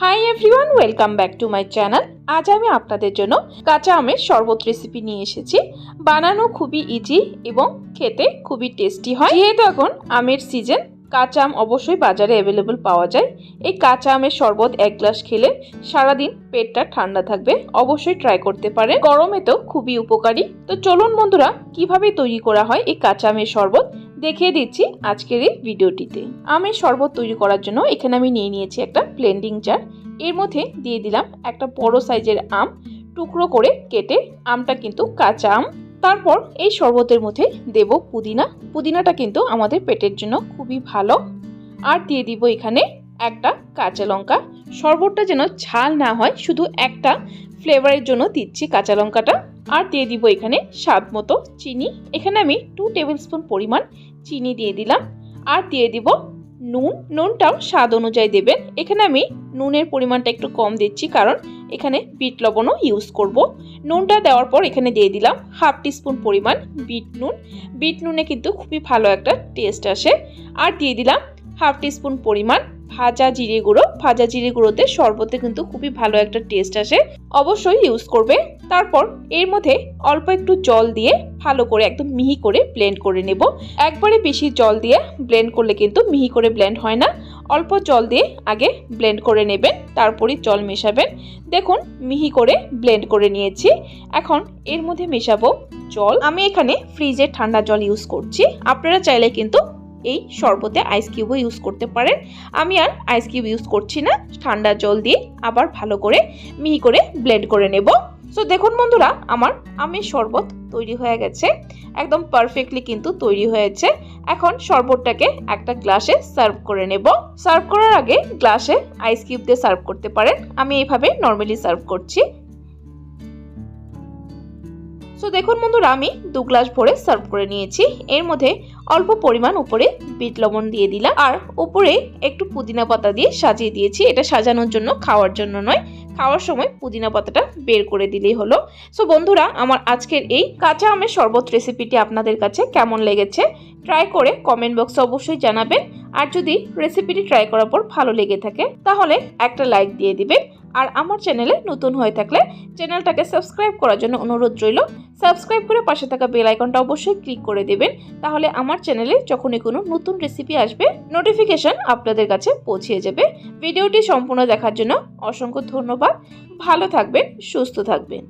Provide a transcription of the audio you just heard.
Hi everyone welcome back to my channel আজ আমি আপনাদের জন্য কাঁচা আমের শরবত রেসিপি নিয়ে এসেছি। বানানো খুবই ইজি এবং খেতে খুবই টেস্টি হয়। যেহেতু এখন আমের সিজন কাঁচা আম অবশ্যই বাজারে অ্যাভেলেবল পাওয়া যায়। এই কাঁচা আমের শরবত এক গ্লাস খেলে সারাদিন পেটটা ঠান্ডা থাকবে। অবশ্যই ট্রাই করতে পারেন। গরমে তো খুবই উপকারী। তো চলুন বন্ধুরা, কীভাবে তৈরি করা হয় এই কাঁচা আমের শরবত? দেখিয়ে দিচ্ছি আজকের এই ভিডিওটিতে। আমের শরবত তৈরি করার জন্য এখানে আমি নিয়ে নিয়েছি একটা ব্লেন্ডিং জার এর মধ্যে দিয়ে দিলাম একটা বড় সাইজের আম, টুকরো করে কেটে আমটা কিন্তু কাঁচা আম। তারপর এই শরবতের মধ্যে দেব পুদিনা। পুদিনাটা কিন্তু আমাদের পেটের জন্য খুবই ভালো। আর দিয়ে দিব এখানে একটা কাঁচা লঙ্কা। শরবতটা যেন ঝাল না হয়, শুধু একটা ফ্লেভারের জন্য দিচ্ছি কাঁচা লঙ্কাটা। আর দিয়ে দিব এখানে স্বাদ মতো চিনি। এখানে আমি টু টেবিল স্পুন পরিমাণ চিনি দিয়ে দিলাম। আর দিয়ে দিব নুন। নুনটাও স্বাদ অনুযায়ী দেবেন। এখানে আমি নুনের পরিমাণটা একটু কম দিচ্ছি, কারণ এখানে বিট লবণও ইউজ করব। নুনটা দেওয়ার পর এখানে দিয়ে দিলাম হাফ টিস্পুন পরিমাণ বিট নুন। বিট নুনে কিন্তু খুবই ভালো একটা টেস্ট আসে। আর দিয়ে দিলাম হাফ টিস্পুন পরিমাণ ভাজা জিরে গুঁড়ো। ভাজা জিরে গুঁড়োতে শরবতে কিন্তু খুবই ভালো একটা টেস্ট আসে। অবশ্যই ইউজ করবে। তারপর এর মধ্যে অল্প একটু জল দিয়ে ভালো করে একদম মিহি করে ব্লেন্ড করে নেব। একবারে বেশি জল দিয়ে ব্লেন্ড করলে কিন্তু মিহি করে ব্লেন্ড হয় না। অল্প জল দিয়ে আগে ব্লেন্ড করে নেবেন, তারপরে জল মেশাবেন। দেখুন, মিহি করে ব্লেন্ড করে নিয়েছি। এখন এর মধ্যে মেশাবো জল। আমি এখানে ফ্রিজের ঠান্ডা জল ইউজ করছি। আপনারা চাইলে কিন্তু এই শরবতে আইস কিউবও ইউজ করতে পারেন। আমি আর আইস কিউব ইউজ করছি না। ঠান্ডা জল দিয়ে আবার ভালো করে মিহি করে ব্লেন্ড করে নেব। সো দেখুন বন্ধুরা, আমার আমের শরবত তৈরি হয়ে গেছে। একদম পারফেক্টলি কিন্তু তৈরি হয়েছে। এখন শরবতটাকে একটা গ্লাসে সার্ভ করে নেব। সার্ভ করার আগে গ্লাসে আইস কিউব দিয়ে সার্ভ করতে পারেন। আমি এইভাবে নর্মালি সার্ভ করছি। সো দেখুন বন্ধুরা, আমি দু গ্লাস ভরে সার্ভ করে নিয়েছি। এর মধ্যে অল্প পরিমাণ উপরে বিট লবণ দিয়ে দিলাম। আর উপরে একটু পুদিনা পাতা দিয়ে সাজিয়ে দিয়েছি। এটা সাজানোর জন্য, খাওয়ার জন্য নয়। খাওয়ার সময় পুদিনা পাতাটা বের করে দিলেই হলো। সো বন্ধুরা, আমার আজকের এই কাঁচা আমের শরবত রেসিপিটি আপনাদের কাছে কেমন লেগেছে? ট্রাই করে কমেন্ট বক্সে অবশ্যই জানাবেন। আর যদি রেসিপিটি ট্রাই করার পর ভালো লেগে থাকে, তাহলে একটা লাইক দিয়ে দিবেন। আর আমার চ্যানেলে নতুন হয়ে থাকলে চ্যানেলটাকে সাবস্ক্রাইব করার জন্য অনুরোধ রইল। সাবস্ক্রাইব করে পাশে থাকা বেল আইকনটা অবশ্যই ক্লিক করে দেবেন। তাহলে আমার চ্যানেলে যখনই কোনো নতুন রেসিপি আসবে নোটিফিকেশন আপনাদের কাছে পৌঁছে যাবে। ভিডিওটি সম্পূর্ণ দেখার জন্য অসংখ্য ধন্যবাদ। ভালো থাকবেন, সুস্থ থাকবেন।